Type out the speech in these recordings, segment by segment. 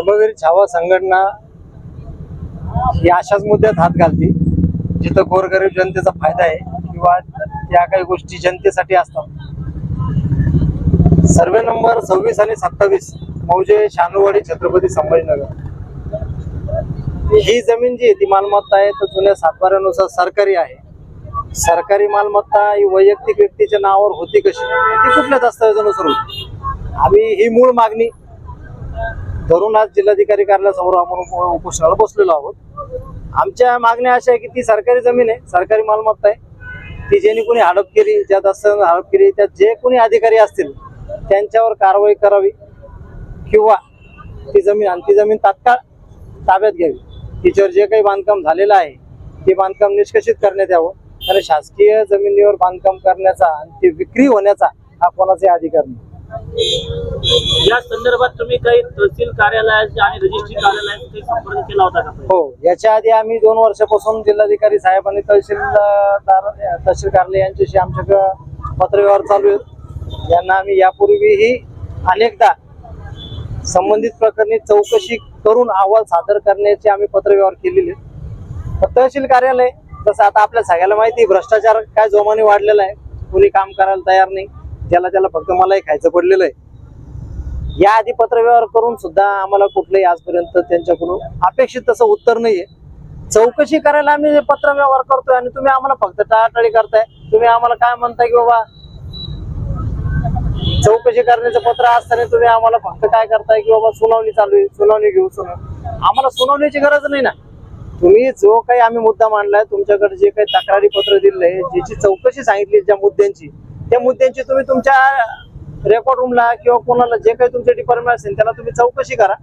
धर्मवीर छावा संघटना ही अशाच मुद्द्यात हात घालते जिथं गोरगरीब जनतेचा फायदा आहे किंवा त्या काही गोष्टी जनतेसाठी असतात. सर्वे नंबर सव्वीस आणि सत्तावीस मौजे शानूवाडी छत्रपती संभाजीनगर. ही जमीन जी आहे ती मालमत्ता आहे तर जुन्या सातबाऱ्यानुसार सरकारी आहे. सरकारी मालमत्ता ही वैयक्तिक व्यक्तीच्या नावावर होती कशी? ती कुठल्या दस्तावेजानुसार होती? आम्ही ही मूळ मागणी धरून आज जिल्हाधिकारी कार्यालयासमोर आपण उपोषणाला बसलेलो आहोत. आमच्या मागण्या अशा आहे की ती सरकारी जमीन आहे सरकारी मालमत्ता आहे. ती ज्यांनी कोणी हडप केली ज्या दस्तावेज हडप केली त्यात जे कोणी अधिकारी असतील त्यांच्यावर कारवाई करावी किंवा ती जमीन आणि ती जमीन तात्काळ ताब्यात घ्यावी. तिच्यावर जे काही बांधकाम झालेलं आहे ते बांधकाम निष्कषित करण्यात यावं. कारण शासकीय जमिनीवर बांधकाम करण्याचा आणि ते विक्री होण्याचा हा कोणाचाही अधिकार नाही. या संदर्भात तुम्ही काही तहसील कार्यालयात आणि रजिस्ट्री कार्यालयाचा काही संपर्क केला होता का? हो याच्या आधी आम्ही दोन वर्षापासून जिल्हाधिकारी साहेब आणि तहसीलदार तहसील कार्यालय यांच्याशी आमच्याकडं पत्रव्यवहार चालू आहे यांना आम्ही यापूर्वीही अनेकदा संबंधित प्रकरणी चौकशी करून अहवाल सादर करण्याचे आम्ही पत्रव्यवहार केलेले तहसील कार्यालय तसं आता आपल्या सगळ्याला माहिती आहे, भ्रष्टाचार काय जोमाने वाढलेला आहे कुणी काम करायला तयार नाही. ज्याला त्याला फक्त मलाही खायचं पडलेलं आहे. या आधी पत्रव्यवहार करून सुद्धा आम्हाला कुठलंही आजपर्यंत त्यांच्याकडून अपेक्षित तसं उत्तर नाहीये. चौकशी करायला आम्ही पत्र व्यवहार करतोय आणि तुम्ही आम्हाला फक्त टाळाटाळी करताय. तुम्ही आम्हाला काय म्हणताय की बाबा? चौकशी करण्याचं पत्र असताना तुम्ही आम्हाला फक्त काय करताय की बाबा सुनावणी चालू आहे सुनावणी घेऊ सुनावणी. आम्हाला सुनावणीची गरज नाही ना. तुम्ही जो काही आम्ही मुद्दा मांडलाय तुमच्याकडे जे काही तक्रारी पत्र दिलंय ज्याची चौकशी सांगितली ज्या मुद्द्यांची त्या मुद्द्यांची तुम्ही तुमच्या रेकॉर्ड रूमला किंवा कोणाला जे काही तुमचे डिपार्टमेंट असेल त्याला तुम्ही चौकशी करा.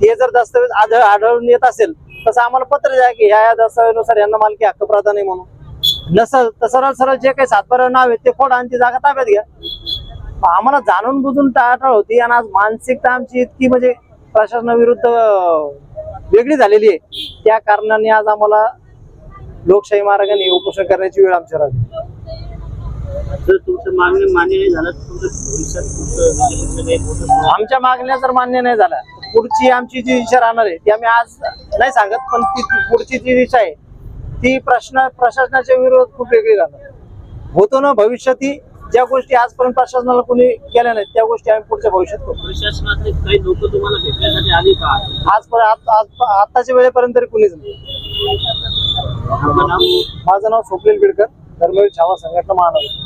ते जर दस्तावेज आढळ आढळून येत असेल तसं आम्हाला पत्र द्या की ह्या या दस्तावेजानुसार यांना मालकी हक्क प्राधान्य आहे म्हणून. नसल तर सरळ सरळ जे काही सातबारा नाव आहेत ते फोडा आणि ती जागा ताब्यात घ्या. आम्हाला जाणून बुजून टाळाटाळ होती आणि आज मानसिकता आमची इतकी म्हणजे प्रशासनाविरुद्ध वेगळी झालेली आहे. त्या कारणाने आज आम्हाला लोकशाही मार्गाने उपोषण करण्याची वेळ आमच्या राहिली. जर तुमचं मागणी मान्य नाही झालं तर तुमचं भविष्यात तुमचं म्हणजे मोठं आमच्या मागण्या जर मान्य नाही झाल्या पुढची आमची जी दिशा राहणार आहे ती आम्ही आज नाही सांगत पण ती ती पुढची जी दिशा आहे ती प्रश्न प्रशासनाच्या विरोधात खूप वेगळी राहणार होतो ना भविष्यात ही ज्या गोष्टी आजपर्यंत प्रशासनाला कोणी केल्या नाहीत त्या गोष्टी आम्ही पुढच्या भविष्यात करू. प्रशासनातले काही लोक तुम्हाला भेटण्यासाठी आली का? आजपर्यंत आज आज- आताच्या वेळेपर्यंत तरी कुणीच नाही. आपलं नाव? माझं नाव स्वप्नील बिडकर धर्मवीर छावा संघटना महानगर.